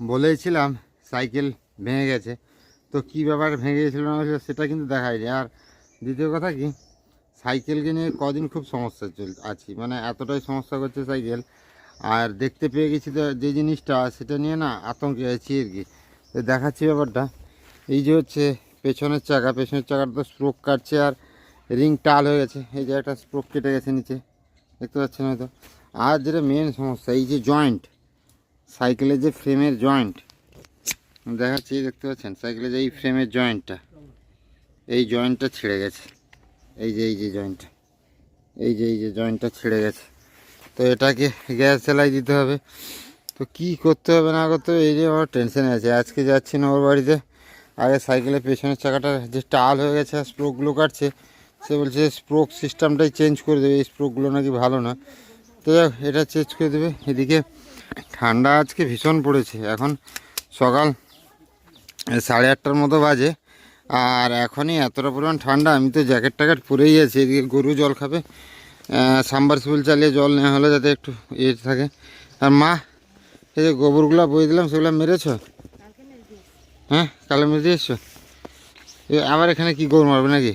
বলেছিলাম সাইকেল ভেঙে গেছে। তো কী ব্যাপার ভেঙে গেছিল না সেটা কিন্তু দেখায়নি। আর দ্বিতীয় কথা কি? সাইকেলকে নিয়ে কদিন খুব সমস্যা চল আছি। মানে এতটাই সমস্যা করছে সাইকেল। আর দেখতে পেয়ে গেছি তো যে জিনিসটা, সেটা নিয়ে না আতঙ্কে আছি আর কি। তো দেখাচ্ছি ব্যাপারটা। এই যে হচ্ছে পেছনের চাকা, পেছনের চাকাটা তো স্ট্রোক কাটছে আর রিং টাল হয়ে গেছে। এই যে একটা স্ট্রোক কেটে গেছে নিচে। দেখতে পাচ্ছেন হয়তো। আর যেটা মেন সমস্যা, এই যে জয়েন্ট সাইকেলের যে ফ্রেমের জয়েন্ট, দেখাচ্ছি, দেখতে পাচ্ছেন? সাইকেলের যে এই ফ্রেমের জয়েন্টটা, এই জয়েন্টটা ছিঁড়ে গেছে। এই যে এই যে জয়েন্টটা, এই যে এই যে জয়েন্টটা ছিঁড়ে গেছে। তো এটাকে গ্যাস সেলাই দিতে হবে। তো কি করতে হবে না করতে হবে, এই যে আমার টেনশনে আছে। আজকে যাচ্ছি না ওর বাড়িতে আগে সাইকেলের পেছনের চাকাটা যে টাল হয়ে গেছে আর স্প্রোকগুলো কাটছে, সে বলছে স্প্রোক সিস্টেমটাই চেঞ্জ করে দেবে। এই স্প্রোকগুলো নাকি ভালো না। তো এটা চেঞ্জ করে দেবে। এদিকে ঠান্ডা আজকে ভীষণ পড়েছে। এখন সকাল সাড়ে আটটার মতো বাজে। আর এখনই এতটা পরিমাণ ঠান্ডা, আমি তো জ্যাকেট ট্যাকেট পরেই আছি। এদিকে গরু জল খাবে। সাম্বারসিবল চালিয়ে জল নেওয়া হলে যাতে একটু ইয়ে থাকে। আর মা, এই যে গোবরগুলো বই দিলাম, সেগুলো মেরেছ? হ্যাঁ কালো মেরে দিয়েছ এ, আবার এখানে কি গোবর মারবে নাকি?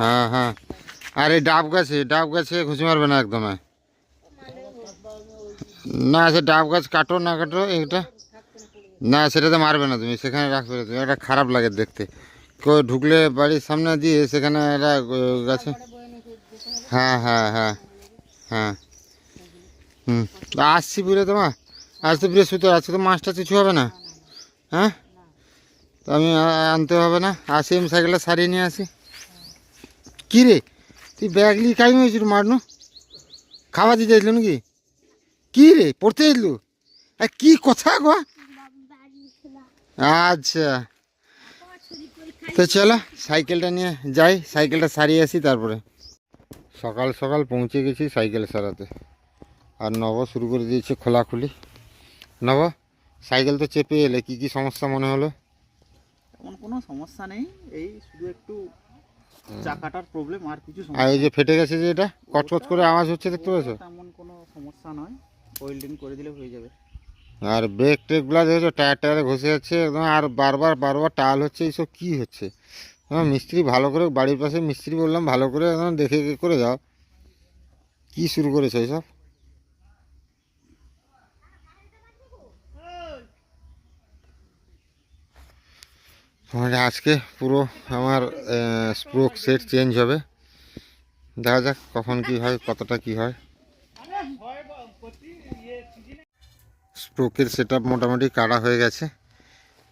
হ্যাঁ হ্যাঁ। আর এই ডাব গাছে ডাব গাছে ঘুষি মারবে না একদম হ্যাঁ। না, সে ডাব গাছ কাটো, না কাটো এটা না, সেটাতে মারবে না তুমি, সেখানে রাখবে তুমি। এটা খারাপ লাগে দেখতে। কেউ ঢুকলে বাড়ির সামনে দিয়ে সেখানে একটা গাছে হ্যাঁ হ্যাঁ হ্যাঁ হ্যাঁ। হুম, তো আসছি বুঝলে তোমার আজ তো বৃহস্পতি আজকে তো মাছটা কিছু হবে না। হ্যাঁ? তো আমি আনতে হবে না। আসি, আমি সাইকেলটা সারিয়ে নিয়ে আসি। কী রে? তুই ব্যাগ নিয়ে কাই হয়েছিল মারনু? খাওয়া দিতে যাইছিল নাকি? কী রে? পড়তে যাইছিল আর কি কথা গো? আচ্ছা। তো চলো সাইকেলটা নিয়ে যাই সাইকেলটা সারিয়ে আসি তারপরে। সকাল সকাল পৌঁছে গেছি সাইকেল সারাতে। আর নব শুরু করে দিয়েছে খোলাখুলি। নব সাইকেল তো চেপে এলে কি কি সমস্যা মনে হলো? তেমন কোনো সমস্যা নেই এই শুধু একটু চাকাটার প্রবলেম আর কিছু আর সমস্যা যে ফেটে গেছে যে এটা কচকচ করে আওয়াজ হচ্ছে দেখতে পাচ্ছ? তেমন কোনো সমস্যা নয়। ওয়েল্ডিং করে দিলে হয়ে যাবে। আর ব্রেক টেকগুলো দেখেছ? টায়ার টায়ারে ঘষে যাচ্ছে, একদম আর বারবার বারবার টাল হচ্ছে, এইসব কী হচ্ছে? হ্যাঁ মিস্ত্রি ভালো করে, বাড়ির পাশে মিস্ত্রি বললাম, ভালো করে একদম দেখে করে যাও। কি শুরু করেছ এইসব মানে আজকে পুরো আমার স্প্রোক সেট চেঞ্জ হবে। দেখা যাক কখন কি হয়, কতটা কি হয়। স্প্রোকের সেট মোটামুটি কাটা হয়ে গেছে।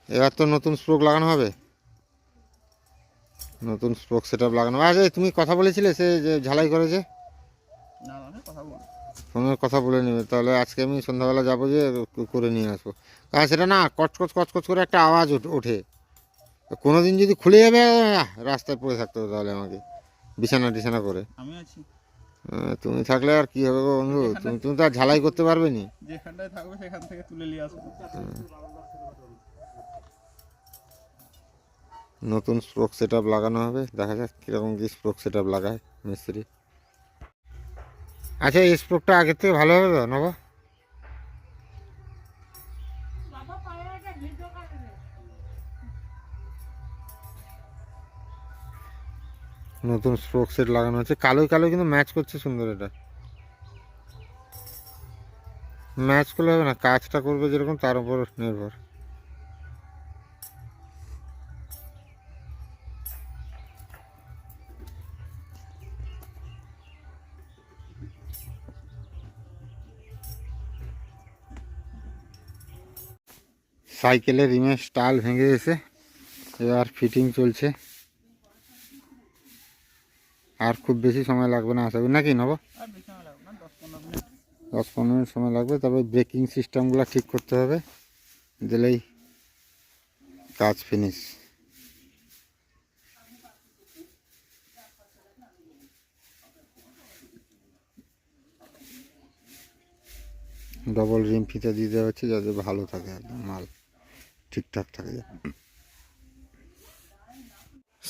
এবার তো নতুন স্প্রোক লাগানো হবে। নতুন স্প্রোক সেট লাগানো হবে। আচ্ছা তুমি কথা বলেছিলে সে যে ঝালাই করেছে? ফোনের কথা বলে। নেবে। তাহলে আজকে আমি সন্ধ্যাবেলা যাব যে করে নিয়ে আসব। কারণ সেটা না কচকচ কচকচ করে একটা আওয়াজ ওঠে কোনো দিন যদি খুলে যাবে রাস্তায় পড়ে থাকতে হবে তাহলে আমাকে। বিছানা টিছানা করে। আমি আছি। তুমি থাকলে আর কি হবে গো বন্ধু? তুমি তুমি তো আর ঝালাই করতে পারবে নি। যেখানটায় থাকবে সেখান থেকে তুলে নিয়ে আসব। নতুন স্প্রোক সেট লাগানো হবে। দেখা যাক কীরকম কি স্প্রোক সেট লাগায় মিস্ত্রি। আচ্ছা এই স্প্রোকটা আগের থেকে ভালো হবে তো নেব নতুন স্ট্রোক সেট লাগানো হচ্ছে কালোই কালো কিন্তু ম্যাচ করছে সুন্দর এটা। ম্যাচ করলে হবে না, কাজটা করবে যেরকম, তার উপর নির্ভর। সাইকেলের রিমের স্টাল ভেঙে গেছে। এবার ফিটিং চলছে। আর খুব বেশি সময় লাগবে না আশা করি। নাকি নেব? দশ পনেরো মিনিট। সময় লাগবে তবে ব্রেকিং সিস্টেমগুলো ঠিক করতে হবে দিলেই কাজ ফিনিশ ডবল রিম ফিতে দিয়ে দেওয়া হচ্ছে যাতে ভালো থাকে একদম মাল ঠিকঠাক থাকে।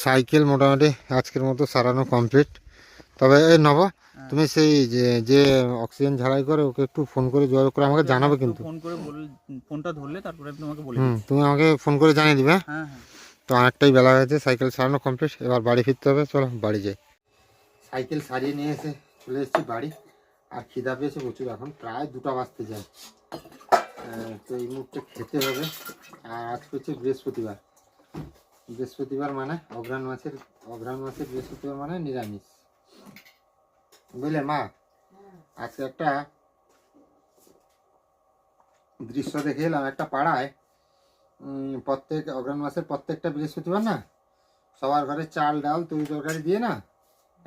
সাইকেল মোটামুটি আজকের মতো সারানো কমপ্লিট। তবে এই নব তুমি সেই যে যে অক্সিজেন ঝাড়াই করে ওকে একটু ফোন করে যোগাযোগ করে আমাকে জানাবে কিন্তু। ফোন করে ফোনটা ধরলে তারপরে তোমাকে বলে তুমি আমাকে ফোন করে জানিয়ে দিবে। হ্যাঁ? হ্যাঁ। হ্যাঁ তো অনেকটাই বেলা হয়েছে সাইকেল সারানো কমপ্লিট এবার বাড়ি ফিরতে হবে চলো বাড়ি যাই। সাইকেল সারিয়ে নিয়ে এসে চলে এসেছি বাড়ি আর খিদা পেয়েছে প্রচুর এখন প্রায় দুটা বাজতে যায়। তো এই মুহূর্তে খেতে হবে আর আজ হচ্ছে বৃহস্পতিবার। বৃহস্পতিবার মানে অঘ্রাণ মাসের অঘ্রাণ মাসের বৃহস্পতিবার মানে নিরামিষ। বুঝলে মা? আজকে একটা দৃশ্য দেখে এলাম, একটা পাড়ায় প্রত্যেক অগ্রহণ মাসের প্রত্যেকটা বৃহস্পতিবার না, সবার ঘরে চাল, ডাল তরি তরকারি দিয়ে না,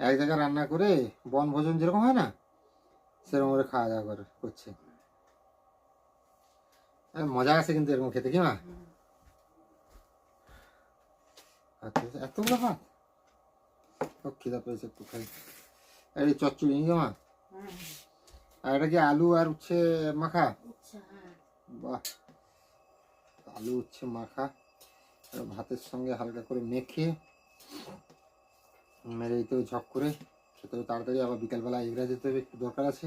এক জায়গায় রান্না করে বনভোজন যেরকম হয় না, সেরকম করে খাওয়া দাওয়া করে করছে। মজা আছে কিন্তু এরকম খেতে, কি মা? আচ্ছা এতগুলো ভাত খুব খিদা পেয়েছে একটু খাই আর এই চচ্চড়ি নাকি মা আর এটা কি আলু আর উচ্ছে মাখা? হ্যাঁ। বাহ। আলু উচ্ছে মাখা। আর ভাতের সঙ্গে হালকা করে মেখে মেরে দিতে হবে ঝক করে। খেতে হবে তাড়াতাড়ি আবার বিকালবেলা এগরা যেতে হবে একটু দরকার আছে।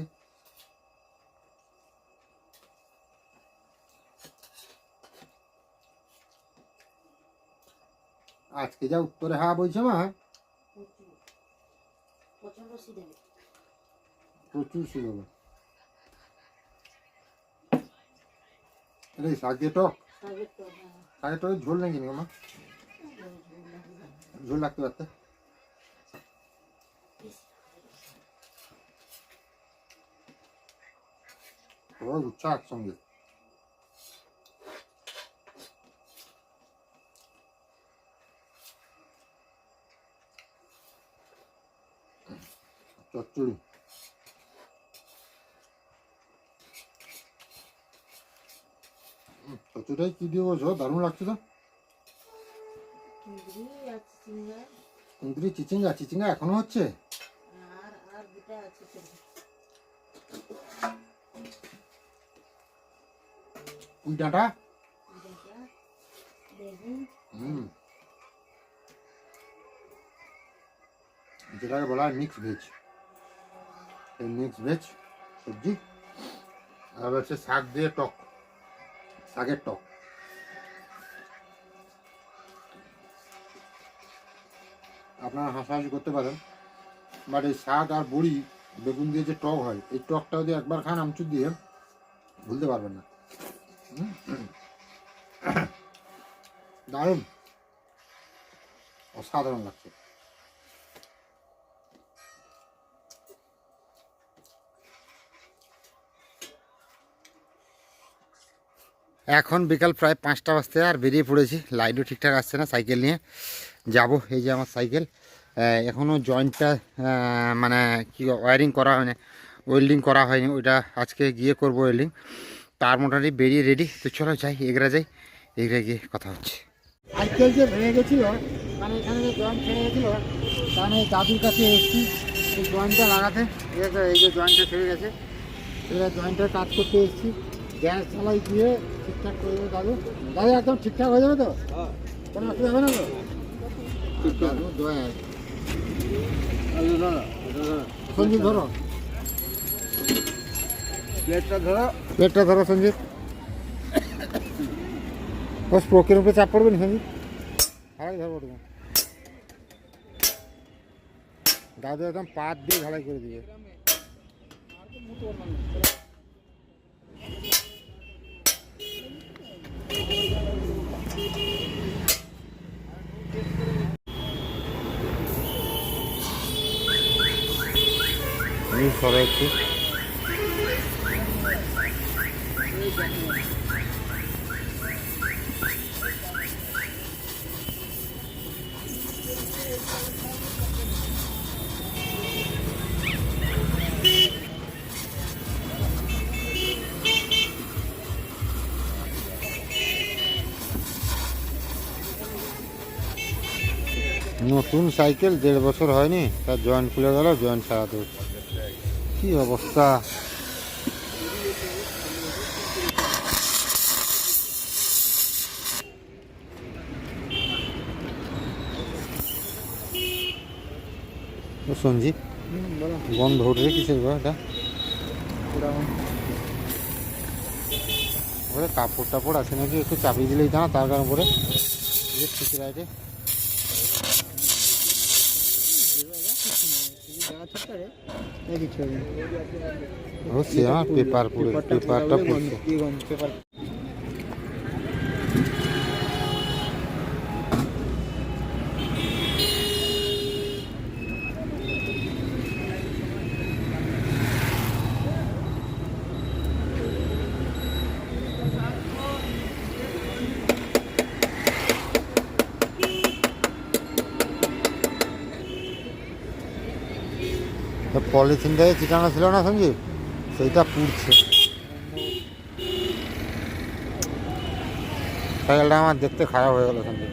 আজকে যা উত্তরে হাওয়া বইছে মা প্রচুর প্রচণ্ড শীত হবে প্রচুর শীত হবে এই শাক দিয়ে টক শাকের তো হ্যাঁ শাকের টক ঝোল নাকি নি মা ঝোল লাগতে পারতে সবাই উচ্চ একসঙ্গে চচ্চড়ি। চচ্চড়িটাই কি দিয়ে বলছো? দারুণ লাগছে তো। কুঁদরি চিচিঙ্গা। চিচিঙ্গা এখনও হচ্ছে? কুই ডাঁটা? হুম। যেটাকে বলা হয় মিক্স ভেজ মিক্স ভেজ সবজি, আর হচ্ছে শাক দিয়ে টক, শাকের টক। আপনারা হাসাহাসি করতে পারেন বাট এই শাক আর বড়ি, বেগুন দিয়ে যে টক হয়, এই টকটা যদি একবার খান, আমচুর দিয়ে, ভুলতে পারবেন না। দারুণ। অসাধারণ লাগছে। এখন বিকাল প্রায় পাঁচটা বাজতে আর বেরিয়ে পড়েছি। লাইটও ঠিকঠাক আসছে না সাইকেল নিয়ে। যাব, এই যে আমার সাইকেল। এখনও জয়েন্টটা মানে কি ওয়ারিং করা হয়নি, ওয়েল্ডিং করা হয়নি, ওইটা আজকে গিয়ে করব ওয়েল্ডিং। তার মোটামুটি বেরিয়ে রেডি তো চলো যাই, এগরা যাই, এগরা গিয়ে কথা হচ্ছে। সাইকেল যে ভেঙে গেছিল মানে এখানে যে জয়েন্ট ছেড়ে গেছিল এই দাদুর কাছে এসেছি, এই জয়েন্টটা লাগাতে। এই যে জয়েন্টটা ছেড়ে গেছে এবার জয়েন্টের কাজ করতে এসেছি। গ্যাস চালাই দিয়ে ঠিকঠাক করে দেবে দাদু দাদু একদম ঠিকঠাক হয়ে যাবে তো কোনো অসুবিধা হবে না তো দাদু দয়া সঞ্জিত ধরো প্লেটটা ধরো প্লেটটা ধরো সঞ্জিত ও স্পোকের উপরে চাপ পড়বে না সঞ্জিত হারাই ধরবো তুমি দাদু একদম পাত দিয়ে ঢালাই করে দিবে সরো একটু নতুন সাইকেল দেড় বছর হয়নি তার জয়েন্ট খুলে গেল জয়েন্ট সারাতে হচ্ছে। কি অবস্থা? বলো গন্ধ উঠবে কিসের এটা? ওরে কাপড় টাপড় আছে নাকি? একটু চাপিয়ে দিলেই না তার কারণ করে ঠিক রাইটে। হচ্ছে আমার পেপার পুরো পেপারটা পড়ছে পেপার পলিথিনটাই চিটানো ছিল না সঞ্জীব? সেইটা পুড়ছে। সাইকেলটা আমার দেখতে খারাপ হয়ে গেল সঞ্জীব।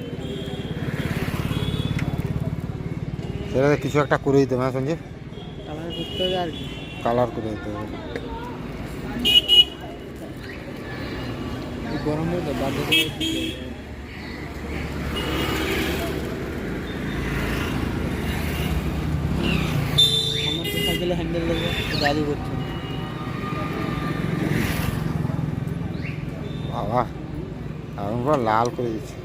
সেটাতে কিছু একটা করে দিতে হ্যাঁ সঞ্জীব? কালার করে দিতে হবে। গরম সাইকেলে হ্যান্ডেল দেবো দাদু করছে বাবা এখন পুরো লাল করে দিচ্ছে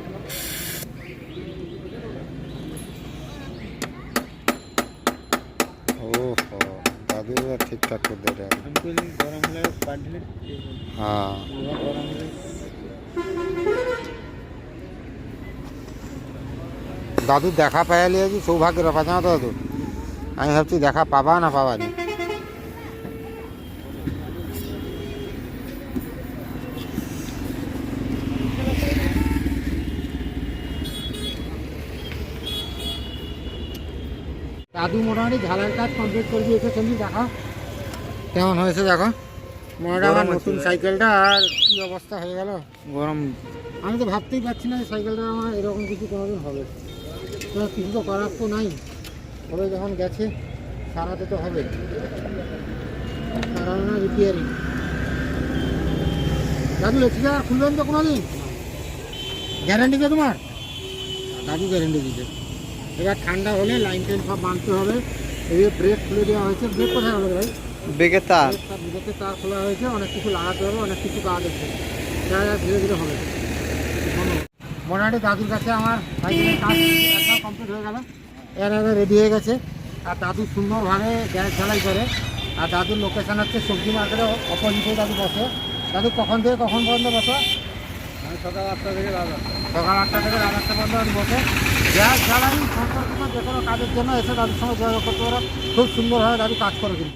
ও হো দাদু ঠিকঠাক করে দেবে। আমি গরম হলে হ্যাঁ। গরম হলে দাদু দেখা পাইলি সৌভাগ্যের ব্যাপার জানো দাদু? আমি ভাবছি দেখা পাবা না পাবা নি? দাদু মোটামুটি ঝালের কাজ কমপ্লিট করে দিয়েছে সঞ্জীব দেখা। কেমন হয়েছে দেখো? মোটামুটি আমার নতুন সাইকেলটা আর কি অবস্থা হয়ে গেল? গরম। আমি তো ভাবতেই পারছি না সাইকেলটা আমার এরকম কিছু কোনোদিন হবে। কিছু তো করার তো নাই। তবে যখন গেছে সারাতে তো হবে সারানো না রিপেয়ারিং। দাদু এসিটা খুলবেন তো কোনোদিন? গ্যারান্টি তো তোমার? দাদু গ্যারান্টি দিতে এবার ঠান্ডা হলে লাইন টাইন সব বাঁধতে হবে। এই ব্রেক খুলে দেওয়া হয়েছে। ব্রেক কোথায় হলো ভাই? বেগে তার। বিগতে তার খোলা হয়েছে। অনেক কিছু লাগাতে হবে অনেক কিছু কাজ আছে। ধীরে ধীরে হবে। মোটামুটি দাদুর কাছে আমার কমপ্লিট হয়ে গেল। এর আগে রেডি হয়ে গেছে। আর দাদু সুন্দরভাবে গ্যাস ঝালাই করে। আর দাদুর লোকেশান হচ্ছে সবজি মার্কেটে অপোজিটে দাদু বসে। দাদু কখন থেকে কখন পর্যন্ত বসে? আমি সকাল আটটা থেকে রাত আটটা। সকাল আটটা থেকে রাত আটটা পর্যন্ত দাদু বসে। গ্যাস ঝালাই সম্পর্কিত যে কোনো কাজের জন্য এসে দাদুর সঙ্গে যোগাযোগ করতে পারো। খুব সুন্দরভাবে দাদু কাজ করে কিন্তু।